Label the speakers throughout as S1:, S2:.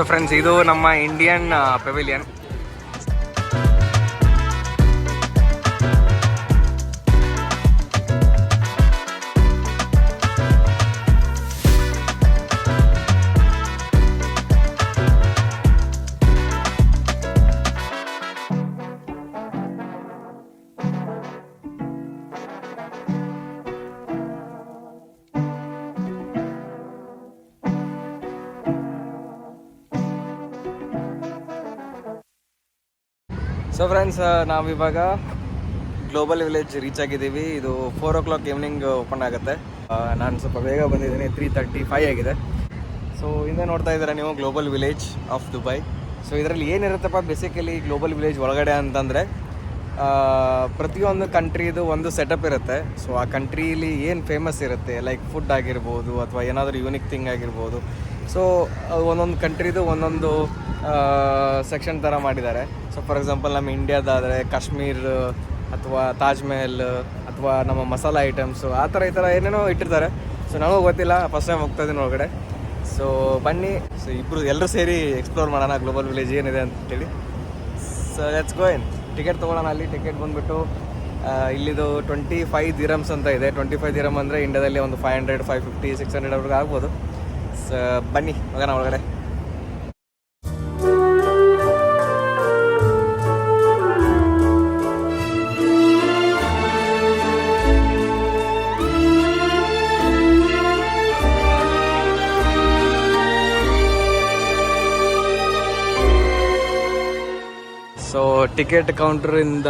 S1: So friends ಇದು ನಮ್ಮ Indian pavilion so friends ನಾವಿವಾಗ ಗ್ಲೋಬಲ್ ವಿಲೇಜ್ ರೀಚ್ ಆಗಿದ್ದೀವಿ. ಇದು four o'clock evening open ಆಗುತ್ತೆ. ನಾನು ಸ್ವಲ್ಪ ಬೇಗ ಬಂದಿದ್ದೀನಿ. ತ್ರೀ ತರ್ಟಿ ಫೈವ್ ಆಗಿದೆ. ಸೊ ಹಿಂದೆ ನೋಡ್ತಾ ಇದ್ದೀರಾ ನೀವು global village of Dubai so ಇದರಲ್ಲಿ ಏನಿರುತ್ತಪ್ಪ? ಬೇಸಿಕಲಿ ಗ್ಲೋಬಲ್ ವಿಲೇಜ್ ಒಳಗಡೆ ಅಂತಂದರೆ ಪ್ರತಿಯೊಂದು ಕಂಟ್ರಿದು ಒಂದು ಸೆಟಪ್ ಇರುತ್ತೆ. ಸೊ ಆ ಕಂಟ್ರೀಲಿ ಏನು ಫೇಮಸ್ ಇರುತ್ತೆ? ಲೈಕ್ ಫುಡ್ ಆಗಿರ್ಬೋದು, ಅಥವಾ ಏನಾದರೂ ಯೂನಿಕ್ ಥಿಂಗ್ ಆಗಿರ್ಬೋದು. ಸೊ ಒಂದೊಂದು ಕಂಟ್ರಿದು ಒಂದೊಂದು ಸೆಕ್ಷನ್ ಥರ ಮಾಡಿದ್ದಾರೆ. ಸೊ ಫಾರ್ ಎಕ್ಸಾಂಪಲ್ ನಮ್ಮ ಇಂಡಿಯಾದಾದರೆ ಕಾಶ್ಮೀರ್ ಅಥವಾ ತಾಜ್ ಮಹಲ್ ಅಥವಾ ನಮ್ಮ ಮಸಾಲ ಐಟಮ್ಸು ಆ ಥರ ಈ ಥರ ಏನೇನೋ ಇಟ್ಟಿರ್ತಾರೆ. ಸೊ ನನಗೂ ಗೊತ್ತಿಲ್ಲ ಫಸ್ಟ್ ಟೈಮ್ ಹೋಗ್ತಾ ಇದ್ದೀನಿ ಒಳಗಡೆ. ಸೊ ಬನ್ನಿ. ಸೊ ಇಬ್ಬರು ಎಲ್ಲರೂ ಸೇರಿ ಎಕ್ಸ್ಪ್ಲೋರ್ ಮಾಡೋಣ ಗ್ಲೋಬಲ್ ವಿಲೇಜ್ ಏನಿದೆ ಅಂತೇಳಿ. ಸೊ ಲೆಟ್ಸ್ ಇನ್ ಟಿಕೆಟ್ ತೊಗೊಳ್ಳೋಣ ಅಲ್ಲಿ. ಟಿಕೆಟ್ ಬಂದುಬಿಟ್ಟು ಇಲ್ಲಿದು ಟ್ವೆಂಟಿ ಫೈವ್ ದಿರಮ್ಸ್ ಅಂತ ಇದೆ. ಟ್ವೆಂಟಿ ಫೈವ್ ದಿರಮ್ ಅಂದರೆ ಇಂಡಿಯಾದಲ್ಲಿ ಒಂದು five hundred five fifty six hundred ಅವ್ರಿಗೆ ಆಗ್ಬೋದು. ಸೊ ಬನ್ನಿ, ಹೋಗೋಣ ಒಳಗಡೆ. ಟಿಕೆಟ್ ಕೌಂಟ್ರಿಂದ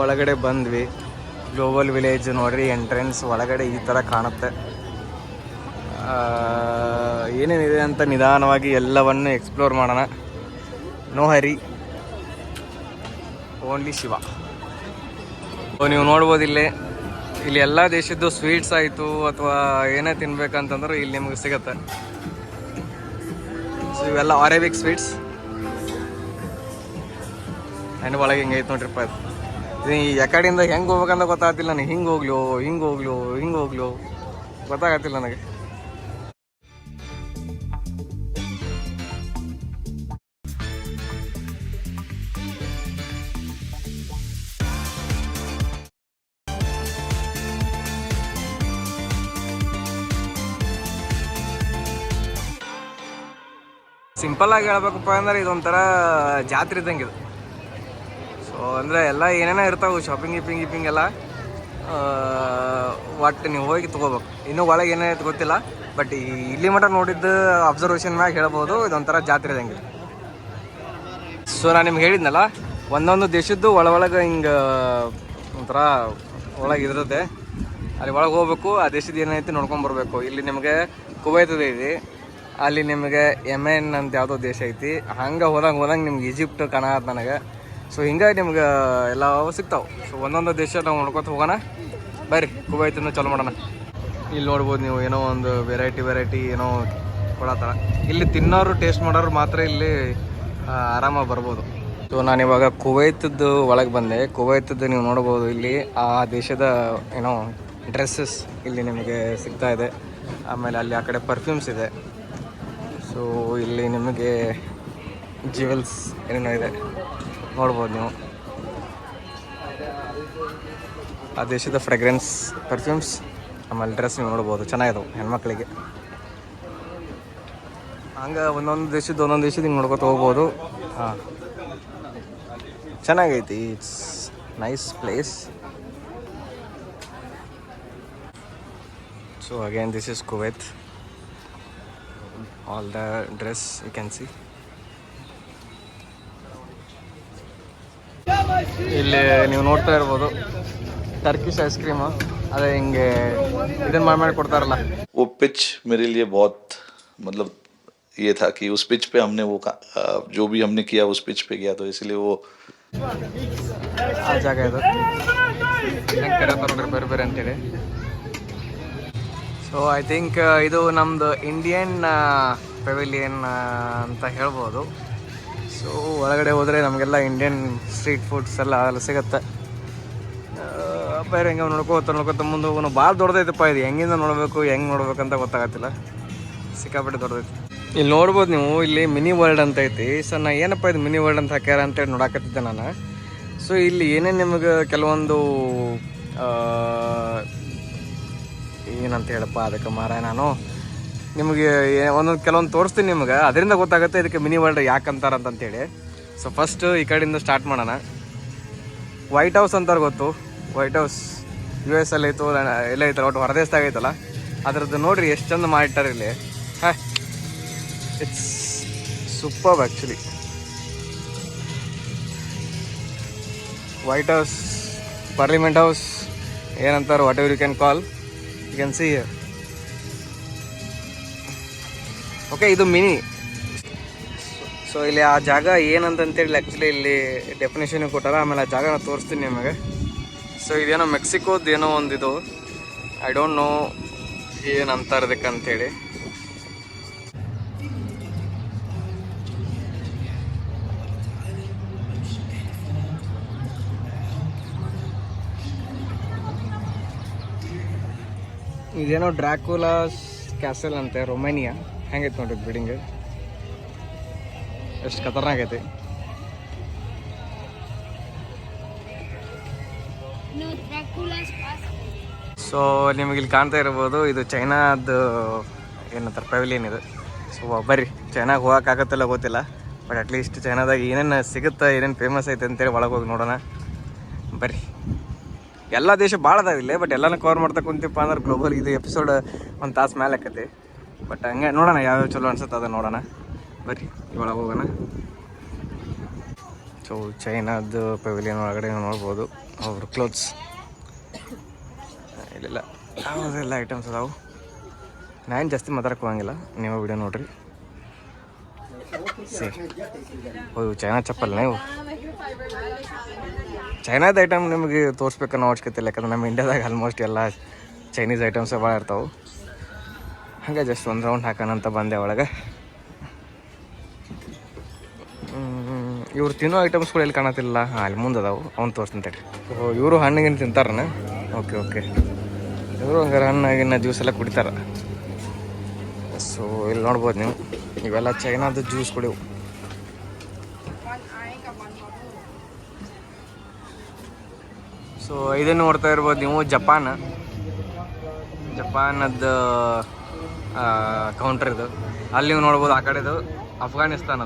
S1: ಒಳಗಡೆ ಬಂದ್ವಿ. ಗ್ಲೋಬಲ್ ವಿಲೇಜ್ ನೋಡ್ರಿ ಎಂಟ್ರೆನ್ಸ್ ಒಳಗಡೆ ಈ ಥರ ಕಾಣುತ್ತೆ. ಏನೇನಿದೆ ಅಂತ ನಿಧಾನವಾಗಿ ಎಲ್ಲವನ್ನು ಎಕ್ಸ್ಪ್ಲೋರ್ ಮಾಡೋಣ. No hurry. ಓನ್ಲಿ ಶಿವ. ನೀವು ನೋಡ್ಬೋದು ಇಲ್ಲಿ. ಇಲ್ಲಿ ಎಲ್ಲ ದೇಶದ್ದು ಸ್ವೀಟ್ಸ್ ಆಯಿತು, ಅಥವಾ ಏನೇ ತಿನ್ಬೇಕಂತಂದ್ರೆ ಇಲ್ಲಿ ನಿಮಗೆ ಸಿಗತ್ತೆ. ಇವೆಲ್ಲ ಆರೇಬಿಕ್ ಸ್ವೀಟ್ಸ್ ಆ್ಯಂಡ್ ಒಳಗೆ ಹಿಂಗೆ ಐತೆ ನೋಡ್ರಿಪ್ಪ. ಇದು ಯಾಕಡೆಯಿಂದ ಹೆಂಗೆ ಹೋಗ್ಬೇಕಂತ ಗೊತ್ತಾಗ್ತಿಲ್ಲ ನನಗೆ. ಹಿಂಗೆ ಹೋಗ್ಲೋ ಹಿಂಗೆ ಹೋಗ್ಲೋ ಹಿಂಗೆ ಹೋಗ್ಲೋ. ಗೊತ್ತಾಗತ್ತಿಲ್ಲ ನನಗೆ. ಸಿಂಪಲ್ ಆಗಿ ಹೇಳ್ಬೇಕಪ್ಪ ಅಂದ್ರೆ ಇದೊಂಥರ ಜಾತ್ರೆ ಇದ್ದಂಗೆ ಇದು. ಅಂದರೆ ಎಲ್ಲ ಏನೇನೋ ಇರ್ತಾವೆ ಶಾಪಿಂಗ್ ಗಿಪಿಂಗ್ ಗಿಪಿಂಗ್ ಎಲ್ಲ. ಒಟ್ಟು ನೀವು ಹೋಗಿ ತೊಗೋಬೇಕು. ಇನ್ನೂ ಒಳಗೆ ಏನೇನೈತೆ ಗೊತ್ತಿಲ್ಲ ಬಟ್ ಇಲ್ಲಿ ಮಟ್ಟ ನೋಡಿದ್ದು ಅಬ್ಸರ್ವೇಷನ್ ಮ್ಯಾಗ ಹೇಳ್ಬೋದು, ಇದೊಂಥರ ಜಾತ್ರೆ ಇದಂಗೆ. ಸೊ ನಾನು ನಿಮ್ಗೆ ಹೇಳಿದ್ನಲ್ಲ, ಒಂದೊಂದು ದೇಶದ್ದು ಒಳ ಒಳಗೆ ಹಿಂಗೆ, ಒಂಥರ ಒಳಗೆ ಇರುತ್ತೆ. ಅಲ್ಲಿ ಒಳಗೆ ಹೋಗ್ಬೇಕು, ಆ ದೇಶದ ಏನೈತಿ ನೋಡ್ಕೊಂಡು ಬರಬೇಕು. ಇಲ್ಲಿ ನಿಮಗೆ ಕುವೈತದ ಇದೆ ಅಲ್ಲಿ ನಿಮಗೆ ಎಂ ಎನ್ ಅಂತ ಯಾವುದೋ ದೇಶ ಐತಿ. ಹಂಗೆ ಹೋದಂಗೆ ಹೋದಂಗೆ ನಿಮ್ಗೆ ಈಜಿಪ್ಟ್ ಕಾಣತ್ತೆ ನನಗೆ. ಸೊ ಹಿಂಗಾಗಿ ನಿಮ್ಗೆ ಎಲ್ಲ ಸಿಗ್ತಾವೆ. ಸೊ ಒಂದೊಂದು ದೇಶ ನಾವು ನೋಡ್ಕೊತ ಹೋಗೋಣ. ಬರ್ರಿ ಕುವೈತನ್ನು ಚಾಲು ಮಾಡೋಣ. ಇಲ್ಲಿ ನೋಡ್ಬೋದು ನೀವು ಏನೋ ಒಂದು ವೆರೈಟಿ ವೆರೈಟಿ ಏನೋ ಕೊಡತ್ತಾರ. ಇಲ್ಲಿ ತಿನ್ನೋರು ಟೇಸ್ಟ್ ಮಾಡೋರು ಮಾತ್ರ ಇಲ್ಲಿ ಆರಾಮಾಗಿ ಬರ್ಬೋದು. ಸೊ ನಾನಿವಾಗ ಕುವೈತದ್ದು ಒಳಗೆ ಬಂದೆ. ಕುವೈತದ್ದು ನೀವು ನೋಡ್ಬೋದು ಇಲ್ಲಿ, ಆ ದೇಶದ ಏನೋ ಡ್ರೆಸ್ಸಸ್ ಇಲ್ಲಿ ನಿಮಗೆ ಸಿಗ್ತಾ ಇದೆ. ಆಮೇಲೆ ಅಲ್ಲಿ ಆ ಕಡೆ ಪರ್ಫ್ಯೂಮ್ಸ್ ಇದೆ. ಸೊ ಇಲ್ಲಿ ನಿಮಗೆ ಜ್ಯುವೆಲ್ಸ್ ಏನೇನೋ ಇದೆ. ನೋಡ್ಬೋದು ನೀವು. ಆ ದೇಶದ ಫ್ರೆಗ್ರೆನ್ಸ್ ಪರ್ಫ್ಯೂಮ್ಸ್ ಆಮೇಲೆ ಡ್ರೆಸ್ ನೀವು ನೋಡ್ಬೋದು. ಚೆನ್ನಾಗಿದಾವೆ ಹೆಣ್ಮಕ್ಳಿಗೆ. ಹಂಗೆ ಒಂದೊಂದು ದೇಶದ ಒಂದೊಂದು ದೇಶದ ಹಿಂಗೆ ನೋಡ್ಕೊತ ಹೋಗ್ಬೋದು. ಹಾಂ. ಚೆನ್ನಾಗೈತಿ it's nice place so again this is Kuwait all the dress you can see ಇಲ್ಲಿ ನೀವು ನೋಡ್ತಾ ಇರ್ಬೋದು ಟರ್ಕಿಶ್ ಐಸ್ ಕ್ರೀಮು ಅದೇ ಹಿಂಗೆ ಇದನ್ನ ಮಾಡಿ ಮಾಡಿ ಕೊಡ್ತಾರಲ್ಲ
S2: वो पिच मेरे लिए बहुत मतलब ये था कि उस पिच पे हमने वो का- अ, जो भी हमने किया उस पिच पे गया तो इसलिए वो
S1: ಆ ಜಾಗ ಇದು ಹೆಂಗೆ ಕರೀತಾರೆ ನೋಡ್ರಿ ಬೇರೆ ಬೇರೆ ಅಂತೇಳಿ ಸೊ ಐ ಥಿಂಕ್ ಇದು ನಮ್ಮದು ಇಂಡಿಯನ್ ಪೆವಿಲಿಯನ್ ಅಂತ ಹೇಳ್ಬೋದು ಸೊ ಒಳಗಡೆ ಹೋದರೆ ನಮಗೆಲ್ಲ ಇಂಡಿಯನ್ ಸ್ಟ್ರೀಟ್ ಫುಡ್ಸ್ ಎಲ್ಲ ಅದೆಲ್ಲ ಸಿಗುತ್ತೆ. ಬೇರೆ ಹೆಂಗೆ ನೋಡ್ಕೋತ ನೋಡ್ಕೋತ ಮುಂದೆ ಹೋಗೋಣ. ಭಾಳ ದೊಡ್ಡದೈತಪ್ಪ ಇದು. ಹೆಂಗಿಂದ ನೋಡಬೇಕು, ಹೆಂಗೆ ನೋಡ್ಬೇಕಂತ ಗೊತ್ತಾಗತ್ತಿಲ್ಲ. ಸಿಕ್ಕಾಪಟ್ಟೆ ದೊಡ್ಡದೈತಿ. ಇಲ್ಲಿ ನೋಡ್ಬೋದು ನೀವು, ಇಲ್ಲಿ ಮಿನಿ ವರ್ಲ್ಡ್ ಅಂತ ಐತಿ. ಸೊ ನಾ ಏನಪ್ಪ ಇದು ಮಿನಿ ವರ್ಲ್ಡ್ ಅಂತ ಹಾಕ್ಯಾರ ಅಂತೇಳಿ ನೋಡಾಕತ್ತಿದ್ದೆ ನಾನು. ಸೊ ಇಲ್ಲಿ ಏನೇನು ನಿಮಗೆ ಕೆಲವೊಂದು ಏನಂತ ಹೇಳಪ್ಪ ಅದಕ್ಕೆ ಮಾರ ನಾನು. ನಿಮಗೆ ಒಂದೊಂದು ಕೆಲವೊಂದು ತೋರಿಸ್ತೀನಿ ನಿಮ್ಗೆ. ಅದರಿಂದ ಗೊತ್ತಾಗುತ್ತೆ ಇದಕ್ಕೆ ಮಿನಿ ವರ್ಲ್ಡ್ ಯಾಕೆ ಅಂತಾರೆ ಅಂತೇಳಿ. ಸೊ ಫಸ್ಟ್ ಈ ಕಡೆಯಿಂದ ಸ್ಟಾರ್ಟ್ ಮಾಡೋಣ. ವೈಟ್ ಹೌಸ್ ಅಂತಾರೆ ಗೊತ್ತು? ವೈಟ್ ಹೌಸ್ ಯು ಎಸ್ ಅಲ್ಲಿ ಐತು ಎಲ್ಲ ಐತಲ್ಲ ಒಟ್ಟು ಹೊರದೇಶದಾಗ ಐತಲ್ಲ? ಅದ್ರದ್ದು ನೋಡಿರಿ ಎಷ್ಟು ಚಂದ ಮಾಡಿಟ್ಟಾರೆ ಇಲ್ಲಿ. ಹಾಂ it's super actually white house parliament house ಏನಂತಾರೆ whatever you can call you can see okay ಇದು ಮಿನಿ ಸೊ ಇಲ್ಲಿ ಆ ಜಾಗ ಏನಂತಂತೇಳಿ ಆ್ಯಕ್ಚುಲಿ ಇಲ್ಲಿ ಡೆಫಿನೇಷನ್ ಕೊಟ್ಟಾರ ಆಮೇಲೆ ಆ ಜಾಗನ ತೋರಿಸ್ತೀನಿ ನಿಮಗೆ. ಸೊ ಇದೇನೋ ಮೆಕ್ಸಿಕೋದು ಏನೋ ಒಂದಿದು. ಐ ಡೋಂಟ್ ನೋ ಏನಂತಾರೆ ಇದಕ್ಕೆ ಅಂತೇಳಿ ಇದೇನೋ ಡ್ರಾಕುಲಾಸ್ ಕ್ಯಾಸಲ್ ಅಂತೆ ರೊಮೇನಿಯಾ ಹೆಂಗೈತೆ ನೋಡ್ರಿ ಬಿಲ್ಡಿಂಗ್ ಎಷ್ಟು ಖತರ್ನಾಕ್ ಐತಿ ಸೊ ನಿಮಗೆ ಇಲ್ಲಿ ಕಾಣ್ತಾ ಇರ್ಬೋದು, ಇದು ಚೈನಾದ್ದು ಏನಂತಾರೆ ಪೆವಿಲಿಯನ್ ಇದು. ಸೊ ಬರ್ರಿ, ಚೈನಾಗ ಹೋಗೋಕ್ಕಾಗತ್ತಲ್ಲ ಗೊತ್ತಿಲ್ಲ ಬಟ್ ಅಟ್ಲೀಸ್ಟ್ ಚೈನಾದಾಗ ಏನೇನು ಸಿಗುತ್ತೆ, ಏನೇನು ಫೇಮಸ್ ಐತೆ ಅಂತೇಳಿ ಒಳಗೆ ಹೋಗಿ ನೋಡೋಣ. ಬರ್ರಿ. ಎಲ್ಲ ದೇಶ ಭಾಳ ಅದಾವ ಇಲ್ಲೇ ಬಟ್ ಎಲ್ಲನೂ ಕವರ್ ಮಾಡ್ತಾ ಕುಂತಿಪ್ಪ ಅಂದ್ರೆ ಗ್ಲೋಬಲ್ ಇದು ಎಪಿಸೋಡ್ ಒಂದು ತಾಸು ಮೇಲೆ ಆಕತಿ. ಬಟ್ ಹಂಗೆ ನೋಡೋಣ ಯಾವ್ಯಾವ ಚಲೋ ಅನ್ಸುತ್ತೆ ಅದನ್ನ ನೋಡೋಣ. ಬರ್ರಿ ಒಳಗೆ ಹೋಗೋಣ. ಸೊ ಚೈನಾದ ಪೆವಿಲಿಯನ್ ಒಳಗಡೆ ನೋಡ್ಬೋದು. ಅವ್ರ ಕ್ಲೋತ್ಸ್ ಇಲ್ಲೆಲ್ಲ. ಯಾವುದೆಲ್ಲ ಐಟಮ್ಸ್ ಅದಾವು. ನಾನು ಜಾಸ್ತಿ ಮಾತಾಡಕ್ಕೆ ಹೋಗಂಗಿಲ್ಲ. ನೀವು ವಿಡಿಯೋ ನೋಡ್ರಿ. ಸರಿ ಓ ಚೈನಾ ಚಪ್ಪಲ್ ನೀವು? ಚೈನಾದ ಐಟಮ್ ನಿಮಗೆ ತೋರಿಸ್ಬೇಕನ್ನೋ ಅವಶ್ಯಕತೆ ಇಲ್ಲ. ಯಾಕಂದ್ರೆ ನಮ್ಮ ಇಂಡಿಯಾದಾಗ ಆಲ್ಮೋಸ್ಟ್ ಎಲ್ಲ ಚೈನೀಸ್ ಐಟಮ್ಸೇ ಭಾಳ ಇರ್ತಾವೆ. ಹಾಗೆ ಜಸ್ಟ್ ಒಂದು ರೌಂಡ್ ಹಾಕೋಣ ಅಂತ ಬಂದೆ ಒಳಗೆ. ಇವ್ರು ತಿನ್ನೋ ಐಟಮ್ಸ್ಗಳು ಎಲ್ಲಿ ಕಾಣತ್ತಿಲ್ಲ? ಹಾಂ, ಅಲ್ಲಿ ಮುಂದೆ ಅದಾವು. ಅವ್ನು ತೋರಿಸ್ತೀನಿ ತಡಿ ಓ, ಇವರು ಹಣ್ಣಿಗಿನ ತಿಂತಾರನ? Okay okay. ಇವರು ಹಂಗಾರೆ ಹಣ್ಣಾಗಿನ ಜ್ಯೂಸ್ ಎಲ್ಲ ಕುಡಿತಾರ. ಸೊ ಇಲ್ಲಿ ನೋಡ್ಬೋದು ನೀವು. ಇವೆಲ್ಲ ಚೈನಾದ ಜ್ಯೂಸ್ ಕುಡಿವು ಸೊ ಇದನ್ನು ನೋಡ್ತಾ ಇರ್ಬೋದು ನೀವು ಜಪಾನ್. ಜಪಾನದ ಕೌಂಟರ್ ಇದು. ಅಲ್ಲಿ ನೀವು ನೋಡ್ಬೋದು ಆ ಕಡೆದು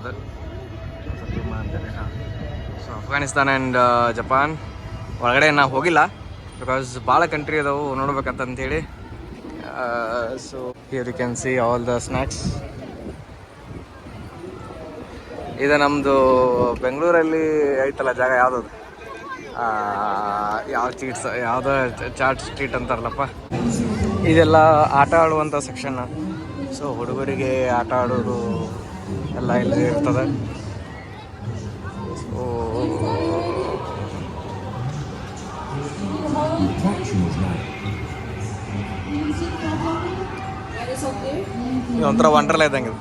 S1: ಅದು. So Afghanistan and Japan. ಒಳಗಡೆ ನಾವು ಹೋಗಿಲ್ಲ. ಬಿಕಾಸ್ ಭಾಳ ಕಂಟ್ರಿ ಅದಾವು, ನೋಡ್ಬೇಕಂತಂತೇಳಿ. So you can see all the snacks ಇದು ನಮ್ಮದು ಬೆಂಗಳೂರಲ್ಲಿ ಐತಲ್ಲ ಜಾಗ ಯಾವುದದು? ಯಾವ ಚೀಟ್ಸ್ ಯಾವುದೋ ಚಾಟ್ ಸ್ಟ್ರೀಟ್ ಅಂತಾರಲ್ಲಪ್ಪ. ಇದೆಲ್ಲ ಆಟ ಆಡುವಂಥ ಸೆಕ್ಷನ್ ಸೊ ಹುಡುಗರಿಗೆ ಆಟ ಆಡೋದು ಎಲ್ಲ ಇಲ್ಲಿ ಇರ್ತದೆ. ಸೊ ಇದೊಂಥರ ಇದ್ದಂಗೆ.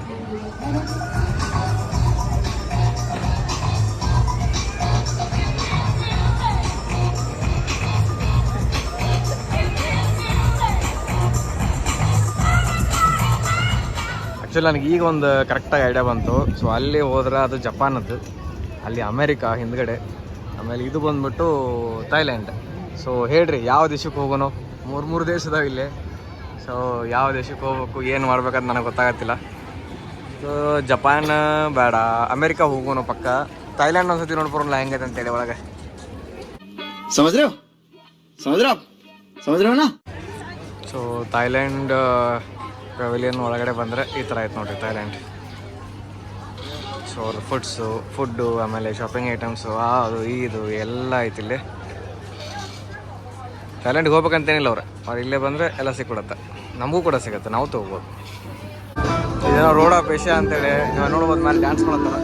S1: ಆ್ಯಕ್ಚುಲಿ ನನಗೆ ಈಗ ಒಂದು ಕರೆಕ್ಟಾಗಿ ಐಡಿಯಾ ಬಂತು. ಸೊ ಅಲ್ಲಿ ಹೋದ್ರೆ ಅದು ಜಪಾನ್ ಅದು ಅಲ್ಲಿ ಅಮೇರಿಕಾ ಹಿಂದ್ಗಡೆ. ಆಮೇಲೆ ಇದು ಬಂದ್ಬಿಟ್ಟು ಥೈಲ್ಯಾಂಡ್ ಸೊ ಹೇಳ್ರಿ ಯಾವ ದೇಶಕ್ಕೆ ಹೋಗೋಣ? ಮೂರು ಮೂರು ದೇಶ ಅದಾವೆ ಇಲ್ಲಿ. ಸೊ ಯಾವ ದೇಶಕ್ಕೆ ಹೋಗ್ಬೇಕು ಏನು ಮಾಡ್ಬೇಕಂತ ನನಗೆ ಗೊತ್ತಾಗತ್ತಿಲ್ಲ. ಸೊ ಜಪಾನ್ ಬೇಡ. ಅಮೇರಿಕಾ ಹೋಗೋಣ ಪಕ್ಕ. ಥೈಲ್ಯಾಂಡ್ ಒಂದ್ಸತಿ ನೋಡ್ಬೋಲ್ಲ ಹೆಂಗೈತೆ ಅಂತೇಳಿ ಒಳಗೆ.
S3: ಸಮುದ್ರ? ಸಮುದ್ರ? ಸಮುದ್ರ
S1: ಸೊ ಥೈಲ್ಯಾಂಡ್ ಪೆವಿಲಿಯನ್ ಒಳಗಡೆ ಬಂದರೆ ಈ ಥರ ಆಯ್ತು ನೋಡಿರಿ ಥೈಲ್ಯಾಂಡ್. ಸೊ ಅವ್ರ ಫುಡ್ಸು ಫುಡ್ಡು ಆಮೇಲೆ ಶಾಪಿಂಗ್ ಐಟಮ್ಸು ಅದು ಇದು, ಎಲ್ಲ ಐತಿ ಇಲ್ಲಿ. ಥೈಲ್ಯಾಂಡ್ಗೆ ಹೋಗ್ಬೇಕಂತೇನಿಲ್ಲ ಅವ್ರೆ. ಅವ್ರು ಇಲ್ಲೇ ಬಂದರೆ ಎಲ್ಲ ಸಿಕ್ಬಿಡುತ್ತೆ. ನಮಗೂ ಕೂಡ ಸಿಗುತ್ತೆ, ನಾವು ತೊಗೋಬೋದು. ಇದೇನೋ ರೋಡ್ ಆಫ್ ಏಷ್ಯಾ ಅಂತೇಳಿ ನೀವು ನೋಡ್ಬೋದು ಮೇಲೆ ಡ್ಯಾನ್ಸ್ ಮಾಡತ್ತಾರ